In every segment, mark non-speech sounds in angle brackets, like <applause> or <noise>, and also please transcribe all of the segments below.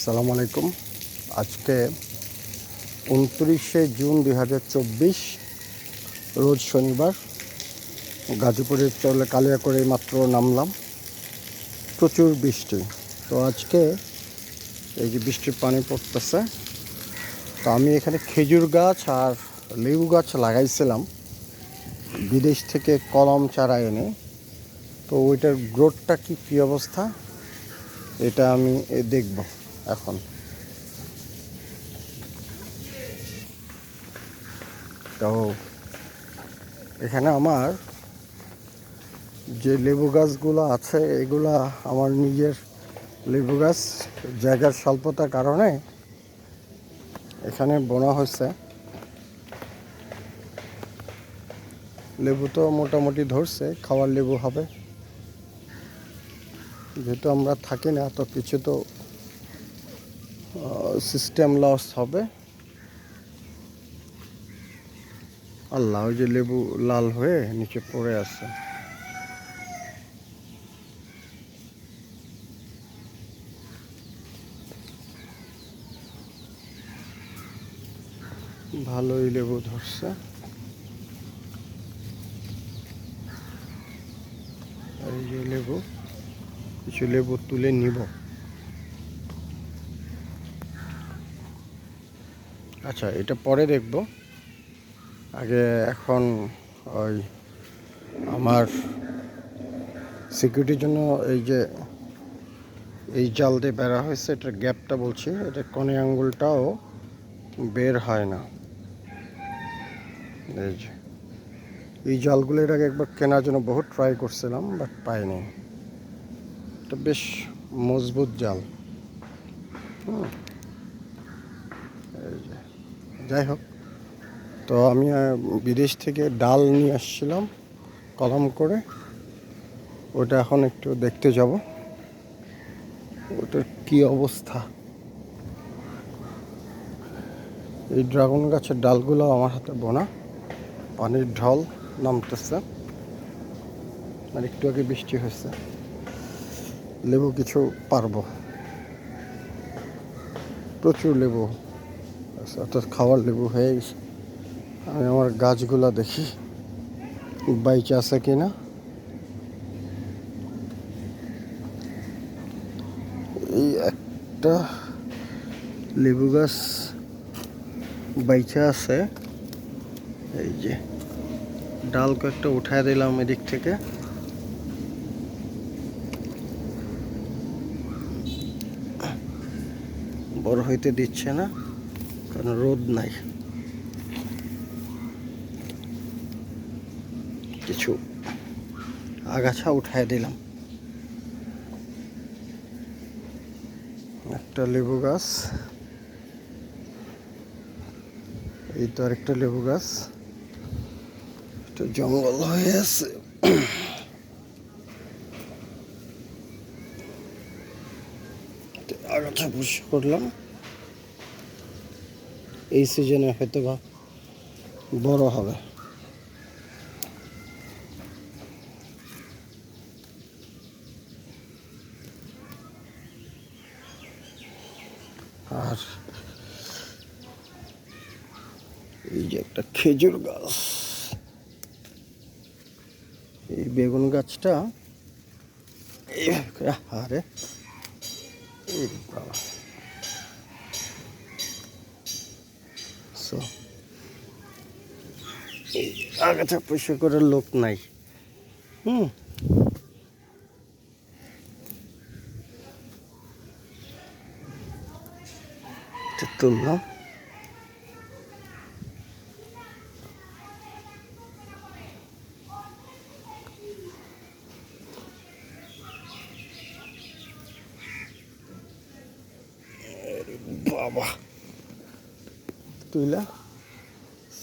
আসসালামু আলাইকুম। আজকে উনত্রিশে জুন দুই হাজার চব্বিশ, রোজ শনিবার, গাজীপুরে চলে কালিয়া করে মাত্র নামলাম। প্রচুর বৃষ্টি। তো আজকে এই যে বৃষ্টির পানি পড়তেছে, তো আমি এখানে খেজুর গাছ আর লেবু গাছ লাগাইছিলাম। বিদেশ থেকে কলম চারা এনে। তো ওইটার গ্রোথটা কি, কী অবস্থা? এটা আমি দেখব। এখন। তো এখানে আমার যে লেবু গাছগুলো আছে, এগুলা আমার নিজের লেবু গাছ জায়গার স্বল্পতার কারণে এখানে বোনা হয়েছে। লেবু তো মোটামুটি ধরছে, খাওয়ার লেবু হবে। যেহেতু আমরা থাকি না, তো কিছু তো সিস্টেম লস হবে। আল্লাহ ওই যে লেবু লাল হয়ে নিচে পড়ে আছে। ভালোই লেবু ধরছে। এই যে লেবু, কিছু লেবু তুলে নিব। আচ্ছা এটা পরে দেখব। আগে এখন ওই আমার সিকিউরিটির জন্য এই যে এই জাল দিয়ে বেড়া হয়েছে, এটার গ্যাপটা বলছি, এটা কনে আঙ্গুলটাও বের হয় না। এই যে, এই জালগুলো এর আগে একবার কেনার জন্য বহুত ট্রাই করছিলাম বাট পাইনি। এটা বেশ মজবুত জাল। হুম। যাই হোক। তো আমি বিদেশ থেকে ডাল নিয়ে আসছিলাম, কলম করে। ওটা এখন একটু দেখতে যাব। ওটার কি অবস্থা? এই ড্রাগন গাছের ডালগুলো আমার হাতে বোনা। পানির ঢল নামতেছে। আর একটু আগে বৃষ্টি হয়েছে। লেবু কিছু পারব। প্রচুর লেবু। অর্থাৎ খাওয়ার লেবু হয়ে গেছে। আমি আমার গাছগুলা দেখি বাইচে আছে কিনা। এই একটা লেবু গাছ বাইচা আছে। এই যে ডাল কয়েকটা উঠায় দিলাম এদিক থেকে। বড় হইতে দিচ্ছে না। কারণ রোদ নাই। কিছু আগাছা উঠায় দিলাম। একটা লেবু গাছ। এই তো আরেকটা লেবু গাছ। একটা জঙ্গল হয়ে আছে। আগাছা পরিষ্কার করলাম। এই সিজনে হয়তো বা বড় হবে। আর এই যে একটা খেজুর গাছ। এই বেগুন গাছটা আরে এই বাবা। So, আগাছা পয়সা করার লোক নাই। হুম? তুললাম বাবা। তুইলা।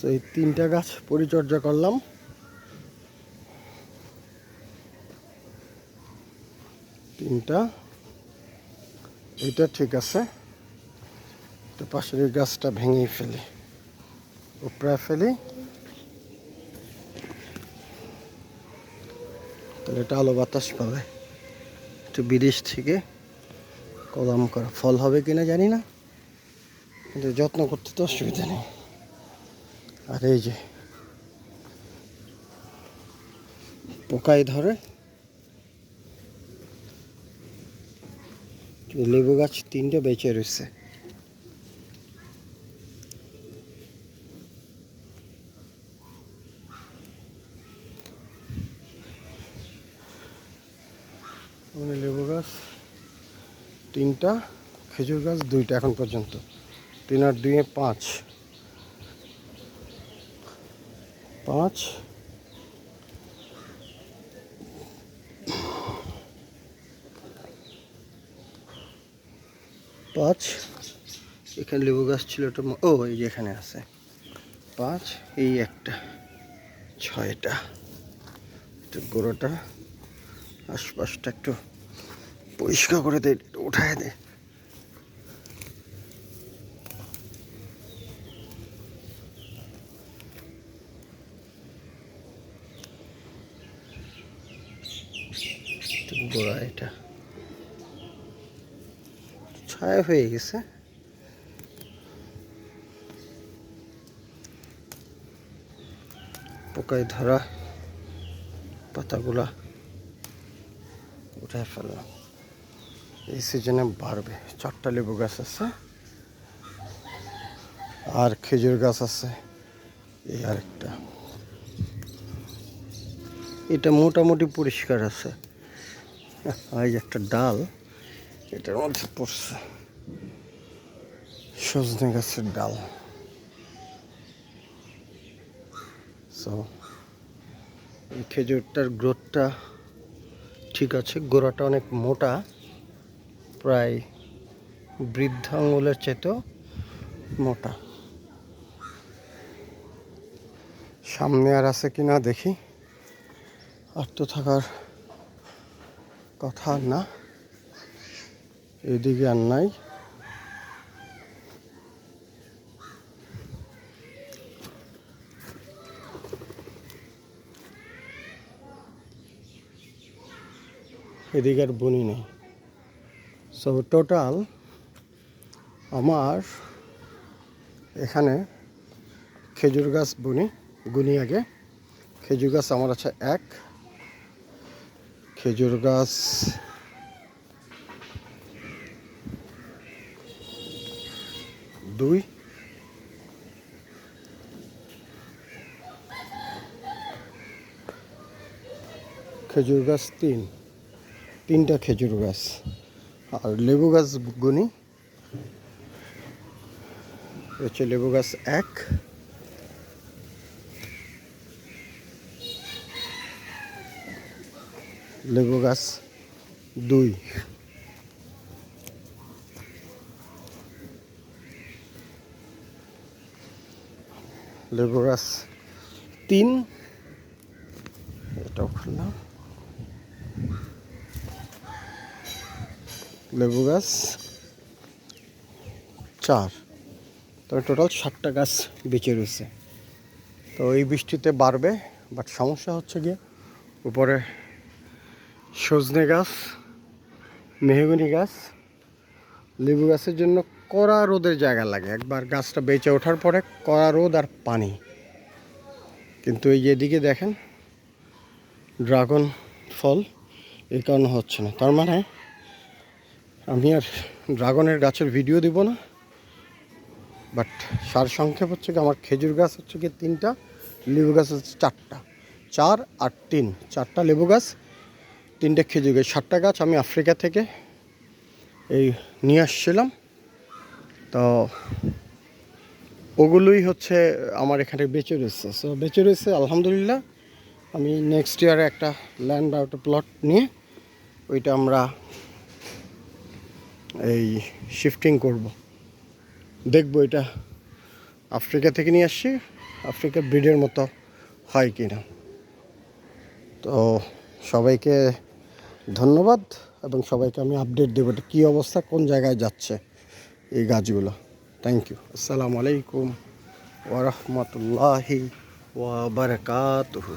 সেই তিনটা গাছ পরিচর্যা করলাম। তিনটা। এটা ঠিক আছে। তো পাশের গাছটা ভেঙে ফেলি। উপরে ফেলি। তাহলে এটা আলো বাতাস পাবে। একটু বিদেশ থেকে কদম করা। ফল হবে কিনা জানি না। কিন্তু যত্ন করতে তো অসুবিধা নেই। আর এই যে পোকায় ধরে লেবু গাছ তিনটে বেঁচে রয়েছে। লেবু গাছ তিনটা, খেজুর গাছ দুইটা এখন পর্যন্ত। তিন আর দুইয়ে পাঁচ। পাঁচ। পাঁচ। এখানে লেবু গাছ ছিল ওটা ও, এই যে এখানে আছে। পাঁচ, এই একটা, ছয়টা। একটু গোড়াটা, আশপাশটা একটু পরিষ্কার করে দে, একটু উঠায় দে। গোড়া এটা। ছায়া হয়ে গেছে। পোকায় ধরা পাতাগুলা উঠায় ফেললাম এই সিজনে বাড়বে। চারটা লেবু গাছ আছে। আর খেজুর গাছ আছে। এই আরেকটা। এটা মোটামুটি পরিষ্কার আছে। <laughs> এই যে একটা ডাল, এটার মধ্যে পড়ছে সজনে গাছের ডাল। সো এই খেজুরটার গ্রোথটা ঠিক আছে, গোড়াটা অনেক মোটা, প্রায় বৃদ্ধ আঙুলের চেয়েতেও মোটা। সামনে আর আছে কিনা দেখি, আর তো থাকার কথা না, এদিকে আর নাই। এদিকে আর বনি নেই। সো টোটাল আমার এখানে খেজুর গাছ বনি, গুনি আগে। খেজুর গাছ আমার আছে এক। খেজুর গাছ। দুই। খেজুর গাছ তিন। তিনটা খেজুর গাছ। আর লেবু গাছ গুনি হচ্ছে লেবু গাছ এক। লেবু গাছ দুই। লেবু গাছ তিন। এটাও খুললাম। লেবু গাছ চার। তবে টোটাল সাতটা গাছ বেঁচে রয়েছে। তো এই বৃষ্টিতে বাড়বে, বাট সমস্যা হচ্ছে গিয়ে উপরে সজনে গাছ, মেহগুনি গাছ, লেবু গাছের জন্য কড়া রোদের জায়গা লাগে। একবার গাছটা বেঁচে ওঠার পরে কড়া রোদ আর পানি। কিন্তু এই যেদিকে দেখেন, ড্রাগন ফল এই কারণে হচ্ছে না। তার মানে আমি আর ড্রাগনের গাছের ভিডিও দিব না, বাট সার সংক্ষেপ হচ্ছে কি, আমার খেজুর গাছ হচ্ছে কি তিনটা, লেবু গাছ হচ্ছে চারটা। চার আর তিন, চারটা লেবু গাছ তিনটে খেজুর গাছ, সাতটা গাছ আমি আফ্রিকা থেকে এই নিয়ে আসছিলাম। তো ওগুলোই হচ্ছে আমার এখানে বেঁচে রয়েছে। সো বেঁচে রয়েছে, আলহামদুলিল্লাহ। আমি নেক্সট ইয়ারে একটা ল্যান্ড বা একটা প্লট নিয়ে ওইটা আমরা এই শিফটিং করব। দেখব এটা আফ্রিকা থেকে নিয়ে আসছি, আফ্রিকা ব্রিডের মতো হয় কি না তো সবাইকে ধন্যবাদ এবং সবাইকে আমি আপডেট দেবো কী অবস্থা, কোন জায়গায় যাচ্ছে এই গাছগুলো। থ্যাংক ইউ আসসালামু আলাইকুম ওরহমতুল্লাহি ওয়া বারাকাতুহু।